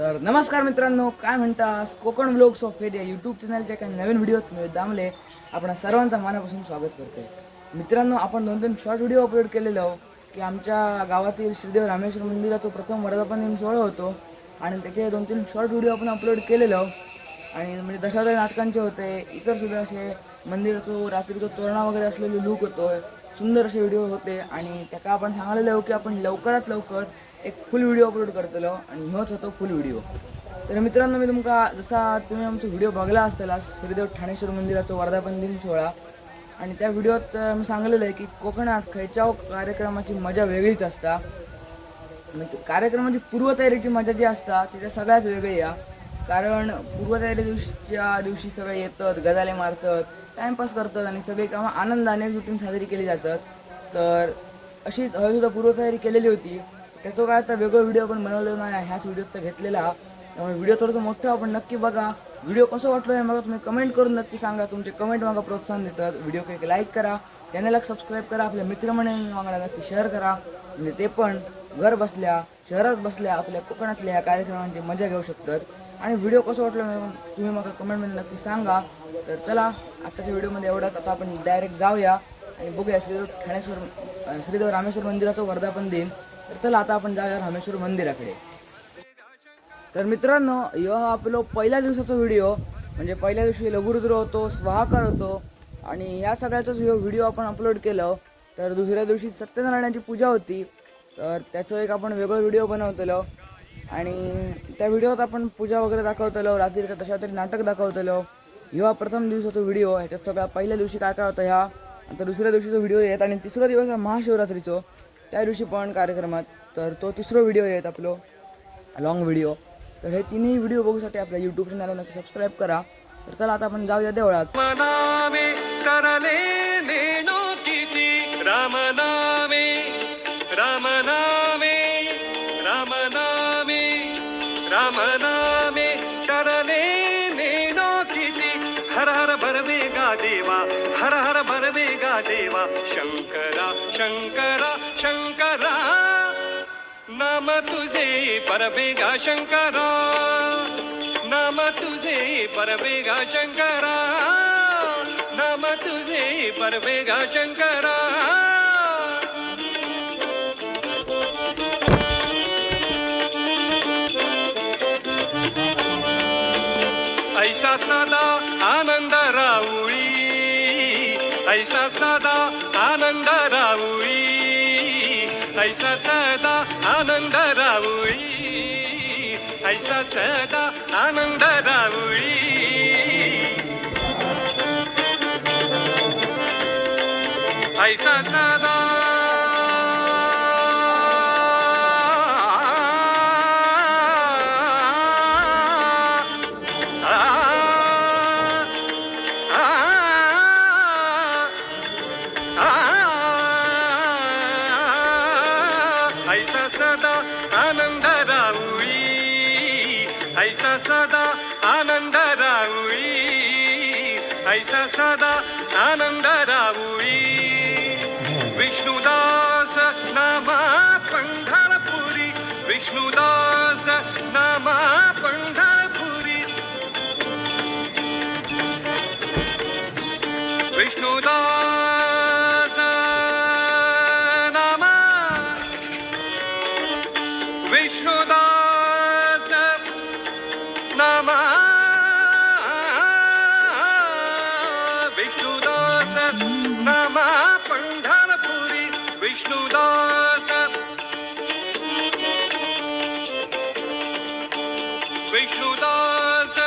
तर नमस्कार मित्रांनो काय म्हणतास कोकण ब्लॉग्स ऑफ फेद या यूट्यूब चॅनलच्या काही नवीन व्हिडिओत मी दामले. आपण सर्वांचं मनापासून स्वागत करते मित्रांनो आपण दोन तीन शॉर्ट व्हिडिओ अपलोड केलेलो की आमच्या गावातील श्रीदेव रामेश्वर मंदिराचा प्रथम वर्धापन दिन सोहळा होतो आणि त्याचे दोन तीन शॉर्ट व्हिडिओ आपण अपलोड केलेलो आणि म्हणजे दशावतार नाटकांचे होते इतर सुद्धा असे मंदिराचं रात्रीचं तोरणा वगैरे असलेले लुक होतो सुंदर असे व्हिडिओ होते आणि त्याका आपण सांगलेलो की आपण लवकरात लवकर एक फुल व्हिडिओ अपलोड करतलो आणि ह्योच होतो फुल व्हिडिओ तर मित्रांनो मी तुमका जसा तुम्ही आमचा व्हिडिओ बघला असताना श्रीदेव ठाणेश्वर मंदिराचा वर्धापन दिन सोहळा. आणि त्या व्हिडिओत मी सांगलेलं आहे की कोकणात खयच्या कार्यक्रमाची मजा वेगळीच असता. म्हणजे कार्यक्रमाची पूर्वतयारीची मजा जी असता ती सगळ्यात वेगळी आहे कारण पूर्वतयारी दिवशीच्या दिवशी सगळे येतात गदाले मारतात टाइमपास करतात आणि सगळी कामं आनंदाने जुटून साजरी केली जातात. तर अशीच हळूहळू पूर्वतयारी केलेली होती. त्याचं काय आता वेगळं व्हिडिओ पण बनवलेला नाही ह्याच व्हिडिओत तर घेतलेला. त्यामुळे व्हिडिओ थोडंसं मोठं आपण नक्की बघा. व्हिडिओ कसं वाटलं आहे मला तुम्ही कमेंट करून नक्की सांगा. तुमचे कमेंट मागा प्रोत्साहन देतात. व्हिडिओ काही लाईक करा. चॅनलला सबस्क्राईब करा. आपल्या मित्रमंडळी मागा नक्की शेअर करा. म्हणजे ते पण घर बसल्या शहरात बसल्या आपल्या कोकणातल्या ह्या कार्यक्रमांची मजा घेऊ शकतात. आणि व्हिडिओ कसं वाटलं तुम्ही मला कमेंटमध्ये नक्की सांगा. तर चला आत्ताच्या व्हिडिओमध्ये एवढाच. आता आपण डायरेक्ट जाऊया. आणि बघूया श्रीदेव ठाणेश्वर श्रीदेव रामेश्वर मंदिराचं वर्धापन दिन. तर चला आता आपण जाऊया रामेश्वर मंदिराकडे. तर मित्रांनो यो हा आपलो पहिल्या दिवसाचा व्हिडिओ. म्हणजे पहिल्या दिवशी लघुरुद्र होतो स्वाहाकार होतो आणि ह्या सगळ्याचाच ह्यो व्हिडिओ आपण अपलोड केलं. तर दुसऱ्या दिवशी सत्यनारायणाची पूजा होती. तर त्याचं एक आपण वेगळं व्हिडिओ बनवतलो. आणि त्या व्हिडिओत आपण पूजा वगैरे दाखवतलो रात्री तशा तरी नाटक दाखवतलो. ह्यो हा प्रथम दिवसाचा व्हिडिओ ह्याच्यात सगळा पहिल्या दिवशी काय काय होतं ह्या. आता दुसऱ्या दिवशीचा व्हिडिओ येत आणि तिसरा दिवस आहे महाशिवरात्रीचो. त्या दिवशी पण कार्यक्रमात तर तो तिसरो व्हिडिओ येत आपलो लॉंग व्हिडिओ तर हे तिन्ही व्हिडिओ बघूसाठी आपल्या यूट्यूब चॅनलला नक्की सबस्क्राईब करा. तर चला आता आपण जाऊया देवळात. रामनामे चरले नेणो किती? रामनामे रामनामे रामनामे करले नेणो किती? हर हर भरवे देवा, हर हर भरवेगा देवा। शंकरा शंकरा शंकरा, नाम तुझे परबेगा शंकरा। नाम तुझे परबेगा शंकरा। नाम तुझे परबेगा शंकरा। ऐसा सदा ऐसा सदा आनंद राऊळी ऐसा सदा आनंद राऊळी ऐसा सदा आनंद राऊळी ऐसा सदा ऐसा सदा आनंद राऊळी ऐसा सदा आनंद राऊळी ऐसा सदा आनंद राऊळी विष्णुदास नामा पंढरपुरी विष्णुदास नामा पंढरपुरी। नामा. विष्णुदास नामा पंढरपुरी विष्णुदास. विष्णुदास